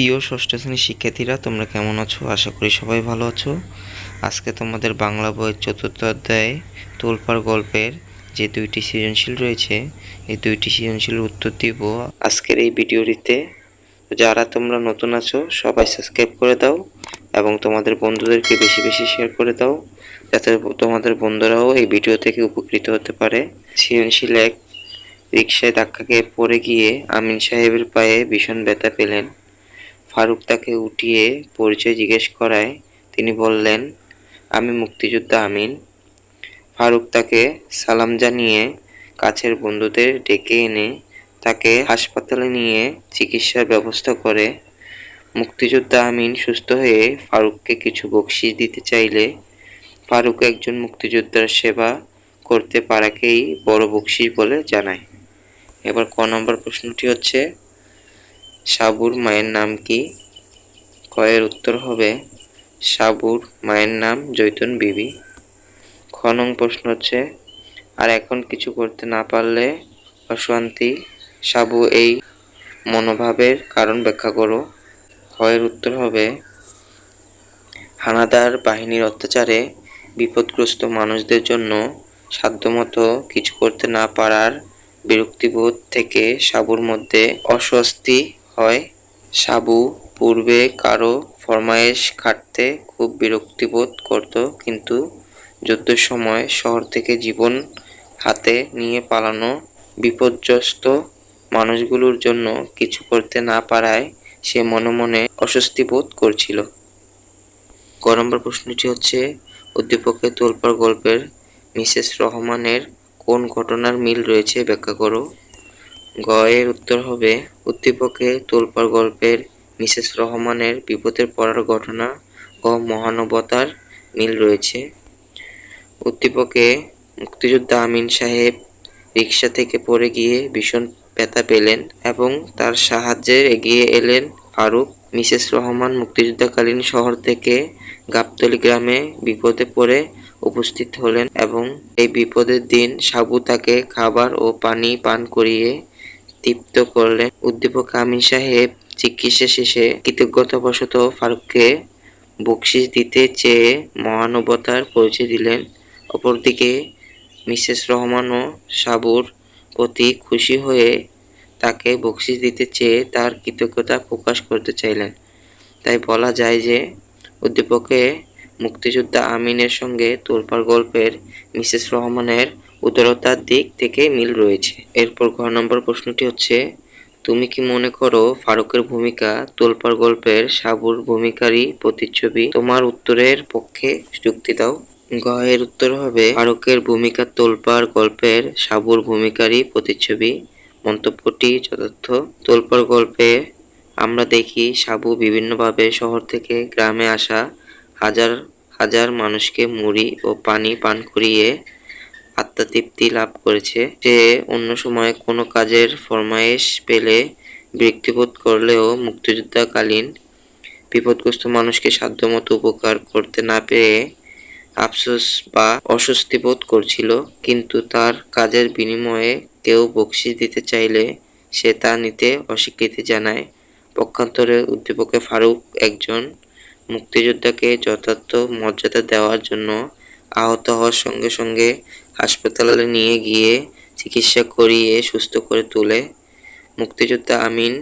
প্রিয় ষষ্ঠ শ্রেণির শিক্ষার্থীরা, তোমরা কেমন আছো? আশা করি সবাই ভালো আছো। আজকে তোমাদের বাংলা বইয়ের চতুর্থ অধ্যায়ে তোলপাড় গল্পের যে দুইটি সৃজনশীল রয়েছে, এই দুইটি সৃজনশীলের উত্তর দিব আজকের এই ভিডিওটিতে। যারা তোমরা নতুন আছো, সবাই সাবস্ক্রাইব করে দাও এবং তোমাদের বন্ধুদেরকে বেশি বেশি শেয়ার করে দাও, যাতে তোমাদের বন্ধুরাও এই ভিডিও থেকে উপকৃত হতে পারে। সৃজনশীল এক রিক্সায় ধাক্কা খেয়ে পড়ে গিয়ে আমিন সাহেবের পায়ে ভীষণ ব্যথা পেলেন। ফারুক তাকে উঠিয়ে পরিচয় জিজ্ঞেস করায়, তিনি বললেন, আমি মুক্তিযোদ্ধা আমিন। ফারুক তাকে সালাম জানিয়ে কাছের বন্ধুদের ডেকে এনে তাকে হাসপাতালে নিয়ে চিকিৎসার ব্যবস্থা করে। মুক্তিযোদ্ধা আমিন সুস্থ হয়ে ফারুককে কিছু বকশিস দিতে চাইলে ফারুক একজন মুক্তিযোদ্ধার সেবা করতে পারাকেই বড় বকশিস বলে জানায়। এবার ক নম্বর প্রশ্নটি হচ্ছে সাবুর মায়ের নাম কি? কয়ের উত্তর হবে, সাবুর মায়ের নাম জৈতুন বিবি। খ নং প্রশ্ন হচ্ছে, আর এখন কিছু করতে না পারলে অশান্তি, সাবু এই মনোভাবের কারণ ব্যাখ্যা করো। ক্ষয়ের উত্তর হবে, হানাদার বাহিনীর অত্যাচারে বিপদগ্রস্ত মানুষদের জন্য সাধ্যমতো কিছু করতে না পারার বিরক্তিবোধ থেকে সাবুর মধ্যে অস্বস্তি হয়। সাবু পূর্বে কারও ফরমায়েশ খাটতে খুব বিরক্তিবোধ করত, কিন্তু যুদ্ধের সময় শহর থেকে জীবন হাতে নিয়ে পালানো বিপর্যস্ত মানুষগুলোর জন্য কিছু করতে না পারায় সে মনে মনে অস্বস্তি বোধ করছিল। ক নম্বর প্রশ্নটি হচ্ছে উদ্দীপকের তোলপাড় গল্পের মিসেস রহমানের কোন ঘটনার মিল রয়েছে? ব্যাখ্যা করো। গ এর উত্তর হবে, উদ্দীপকে তোলপাড় গল্পের মিসেস রহমানের বিপদের পড়ার ঘটনা ও মহানবতার মিল রয়েছে। উদ্দীপকে মুক্তিযোদ্ধা আমিন সাহেব রিক্সা থেকে পড়ে গিয়ে ভীষণ ব্যথা পেলেন এবং তার সাহায্যে এগিয়ে এলেন ফারুক। মিসেস রহমান মুক্তিযুদ্ধকালীন শহর থেকে গাবতলী গ্রামে বিপদে পড়ে উপস্থিত হলেন এবং এই বিপদের দিন সাবু তাকে খাবার ও পানি পান করিয়ে তৃপ্ত করলেন উদ্দীপক আমিন সাহেব চিকিৎসা শেষে কৃতজ্ঞতাবশত ফারুককে বকশিস দিতে চেয়ে মহানুভতার পরিচয় দিলেন। অপরদিকে মিসেস রহমানও সাবুর প্রতি খুশি হয়ে তাকে বকশিস দিতে চেয়ে তার কৃতজ্ঞতা প্রকাশ করতে চাইলেন। তাই বলা যায় যে উদ্দীপকে মুক্তিযোদ্ধা আমিনের সঙ্গে তোলপাড় গল্পের মিসেস রহমানের উদারতার দিক থেকে মিল রয়েছে। এরপর ঘ নম্বর প্রশ্নটি হচ্ছে, তুমি কি মনে করো ফারুকের ভূমিকা, তোলপাড় গল্পের সাবুর ভূমিকারই প্রতিচ্ছবি? তোমার উত্তরের পক্ষে যুক্তি দাও। গ এর উত্তর হবে, ফারুকের ভূমিকা, তোলপাড় গল্পের সাবুর ভূমিকারই প্রতিচ্ছবি। মন্তব্যটি যথার্থ। তোলপাড় গল্পে আমরা দেখি সাবু বিভিন্নভাবে শহর থেকে গ্রামে আসা হাজার হাজার মানুষকে মুড়ি ও পানি পান করিয়ে আত্মতৃপ্তি লাভ করেছে সে অন্য সময় কোনো কাজের ফরমায়েশ পেলে বিরক্তিবোধ করলেও মুক্তিযুদ্ধকালীন বিপদগ্রস্ত মানুষকে সাধ্যমতো উপকার করতে না পেরে আফসোস বা অস্বস্তি বোধ করছিল। কিন্তু তার কাজের বিনিময়ে কেউ বকশিস দিতে চাইলে সে তা নিতে অস্বীকৃতি জানায়। পক্ষান্তরে উদ্দীপকে ফারুক একজন মুক্তিযোদ্ধাকে যথার্থ মর্যাদা দেওয়ার জন্য আহত হওয়ার সঙ্গে সঙ্গে হাসপাতালে নিয়ে গিয়ে চিকিৎসা করিয়ে সুস্থ করে তোলে। মুক্তিযোদ্ধা আমিন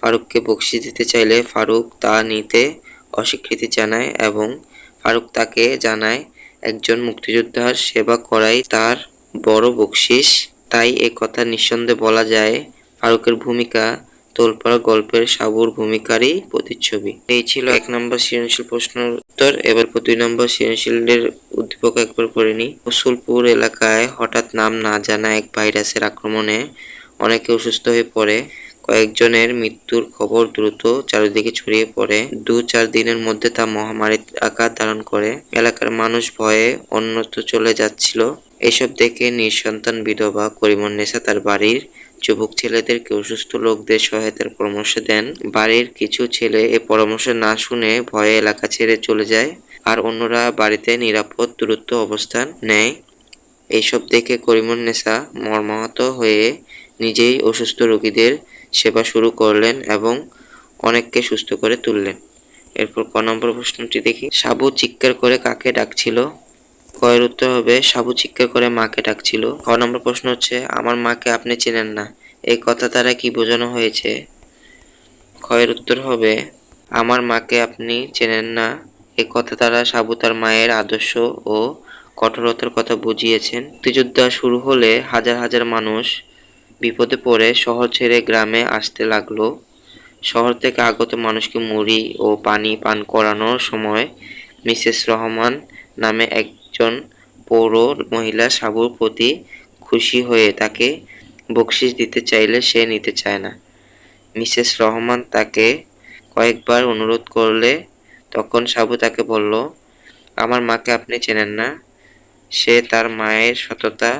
ফারুককে বকশিস দিতে চাইলে ফারুক তা নিতে অস্বীকৃতি জানায় এবং ফারুক তাকে জানায়, একজন মুক্তিযোদ্ধার সেবা করাই তার বড় বকশিস। তাই এ কথা নিঃসন্দেহে বলা যায়, ফারুকের ভূমিকা তোলপাড়া গল্পের সাবুর ভূমিকারই প্রতিচ্ছবি। এই ছিল এক নম্বর সৃজনশীল প্রশ্নের উত্তর। এবার দুই নম্বর সৃজনশীলের উদ্দীপক একবার পড়ে নি এলাকায় হঠাৎ নাম না জানা এক ভাইরাসের আক্রমণে অনেকে অসুস্থ হয়ে পড়ে। কয়েকজনের মৃত্যুর খবর দ্রুত চারিদিকে ছড়িয়ে পড়ে। দু চার দিনের মধ্যে তা মহামারীর আকার ধারণ করে। এলাকার মানুষ ভয়ে অন্যত্র চলে যাচ্ছিল। এসব দেখে নিঃসন্তান বিধবা করিমুন্নেসা তার বাড়ির যুবক ছেলেদেরকে অসুস্থ লোকদের সহায়তার পরামর্শ দেন। বাড়ির কিছু ছেলে এ পরামর্শ না শুনে ভয়ে এলাকা ছেড়ে চলে যায় আর অন্যরা বাড়িতে নিরাপদ, দূরত্ব অবস্থান নেয়। এইসব দেখে করিমুন্নেসা মর্মাহত হয়ে নিজেই অসুস্থ রোগীদের সেবা শুরু করলেন এবং অনেককে সুস্থ করে তুললেন। এরপর ক নম্বর প্রশ্নটি দেখি। সাবু চিৎকার করে কাকে ডাকছিল? কয়ের উত্তর হবে সাবু চিৎকার করে মাকে ডাকছিল। খ নম্বর প্রশ্ন হচ্ছে, আমার মাকে আপনি চেনেন না। এই কথা দ্বারা কি বোঝানো হয়েছে? ক্ষয়ের উত্তর হবে, আমার মাকে আপনি চেনেন না। এই কথা দ্বারা সাবু তার মায়ের আদর্শ ও কঠোরতার কথা বুঝিয়েছেন। মুক্তিযুদ্ধ শুরু হলে হাজার হাজার মানুষ বিপদে পড়ে শহর ছেড়ে গ্রামে আসতে লাগল। শহর থেকে আগত মানুষকে মুড়ি ও পানি পান করানোর সময় মিসেস রহমান নামে একজন পৌর মহিলা সাবুর প্রতি খুশি হয়ে তাকে বকশিস দিতে চাইলে সে নিতে চায় না। মিসেস রহমান তাকে কয়েকবার অনুরোধ করলে তখন সাবু তাকে বলল, আমার মাকে আপনি চেনেন না। সে তার মায়ের সততা,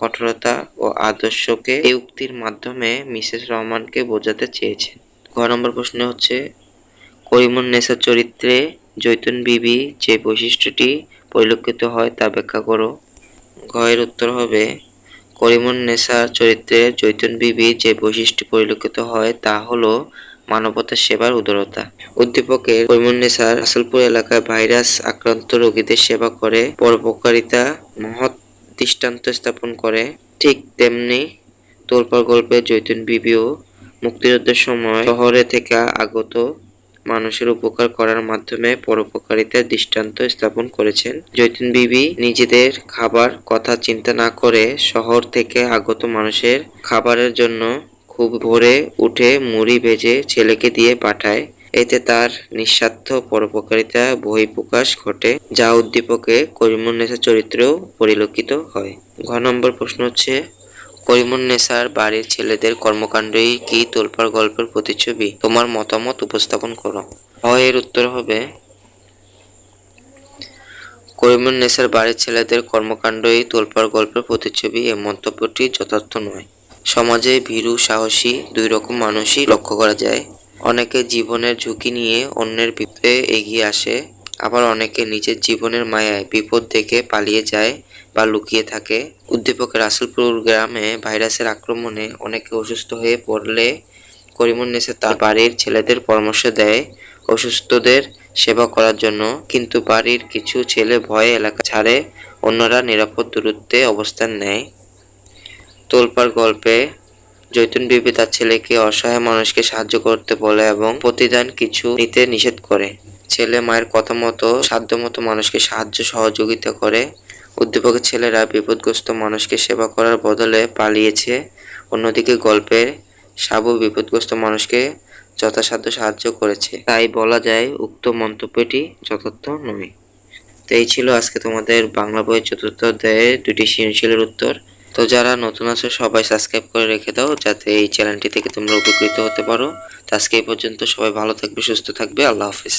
কঠোরতা ও আদর্শকে এই উক্তির মাধ্যমে মিসেস রহমানকে বোঝাতে চেয়েছেন। ঘ নম্বর প্রশ্ন হচ্ছে, করিমুন নেসা চরিত্রে জৈতুন বিবি যে বৈশিষ্ট্যটি পরিলক্ষিত হয়, তা ব্যাখ্যা করো। ঘ এর উত্তর হবে করিমুন নেসার চরিত্রে জৈতুন বিবি যে বৈশিষ্ট্য পরিলক্ষিত হয়, তা হলো মানবতার সেবার উদারতা। উদ্দীপকের করিমুন্নেসার আসলপুর এলাকায় ভাইরাস আক্রান্ত রোগীদের সেবা করে, পরোপকারিতা মহৎ দৃষ্টান্ত স্থাপন করে। ঠিক তেমনি তোলপাড় গল্পে জৈতুন বিবিও মুক্তিযুদ্ধের সময় শহরে থেকে আগত মানুষের উপকার করার মাধ্যমে পরোপকারিতার দৃষ্টান্ত স্থাপন করেছেন। জৈতুন বিবি নিজেদের খাবার কথা চিন্তা না করে শহর থেকে আগত মানুষের খাবারের জন্য খুব ভোরে উঠে মুড়ি ভেজে ছেলেকে দিয়ে পাঠায়। এতে তার নিঃস্বার্থ পরোপকারিতা বহিঃপ্রকাশ ঘটে, যা উদ্দীপকে করিমুন্নেসার চরিত্রেও পরিলক্ষিত হয়। ঘ নম্বর প্রশ্ন হচ্ছে করিমুন্নেসার বাড়ির ছেলেদের কর্মকাণ্ডই কি তোলপাড় গল্পের প্রতিচ্ছবি? তোমার মতামত উপস্থাপন করো। এর উত্তর হবে করিমুন্নেসার বাড়ির ছেলেদের কর্মকাণ্ডই তোলপাড় গল্পের প্রতিচ্ছবি, এ মন্তব্যটি যথার্থ নয়। সমাজে ভীরু, সাহসী দুই রকম মানুষই লক্ষ্য করা যায়। অনেকে জীবনের ঝুঁকি নিয়ে অন্যের বিপদে এগিয়ে আসে, আবার অনেকে নিজের জীবনের মায়ায় বিপদ দেখে পালিয়ে যায়। বা লুকিয়ে থাকে। উদ্দীপকের রাসেলপুর গ্রামে ভাইরাসের আক্রমণে অনেকে অসুস্থ হয়ে পড়লে করিমুন্নেসা তার বাড়ির ছেলেদের পরামর্শ দেয় অসুস্থদের সেবা করার জন্য। কিন্তু বাড়ির কিছু ছেলে ভয়ে এলাকা ছাড়ে, অন্যরা নিরাপদ দূরত্বে অবস্থান নেয়। তোলপাড় গল্পে জৈতুন বিবি তার ছেলেকে অসহায় মানুষকে সাহায্য করতে বলে এবং প্রতিদান কিছু নিতে নিষেধ করে। ছেলে মায়ের কথা মতো সাধ্য মতো মানুষকে সাহায্য সহযোগিতা করে। উদ্দীপকের ছেলেরা বিপদগ্রস্ত মানুষকে সেবা করার বদলে পালিয়েছে। অন্যদিকে গল্পের সাবু বিপদগ্রস্ত মানুষকে যথাসাধ্য সাহায্য করেছে। তাই বলা যায়, উক্ত মন্তব্যটি যথার্থ নয়। তো এই ছিল আজকে তোমাদের বাংলা বইয়ের চতুর্থ অধ্যায়ের দুটি সৃজনশীলের উত্তর। তো যারা নতুন আছো, সবাই সাবস্ক্রাইব করে রেখে দাও, যাতে এই চ্যানেলটি থেকে তোমরা উপকৃত হতে পারো। তো আজকে এই পর্যন্ত সবাই ভালো থাকবে, সুস্থ থাকবে, আল্লাহ হাফিজ।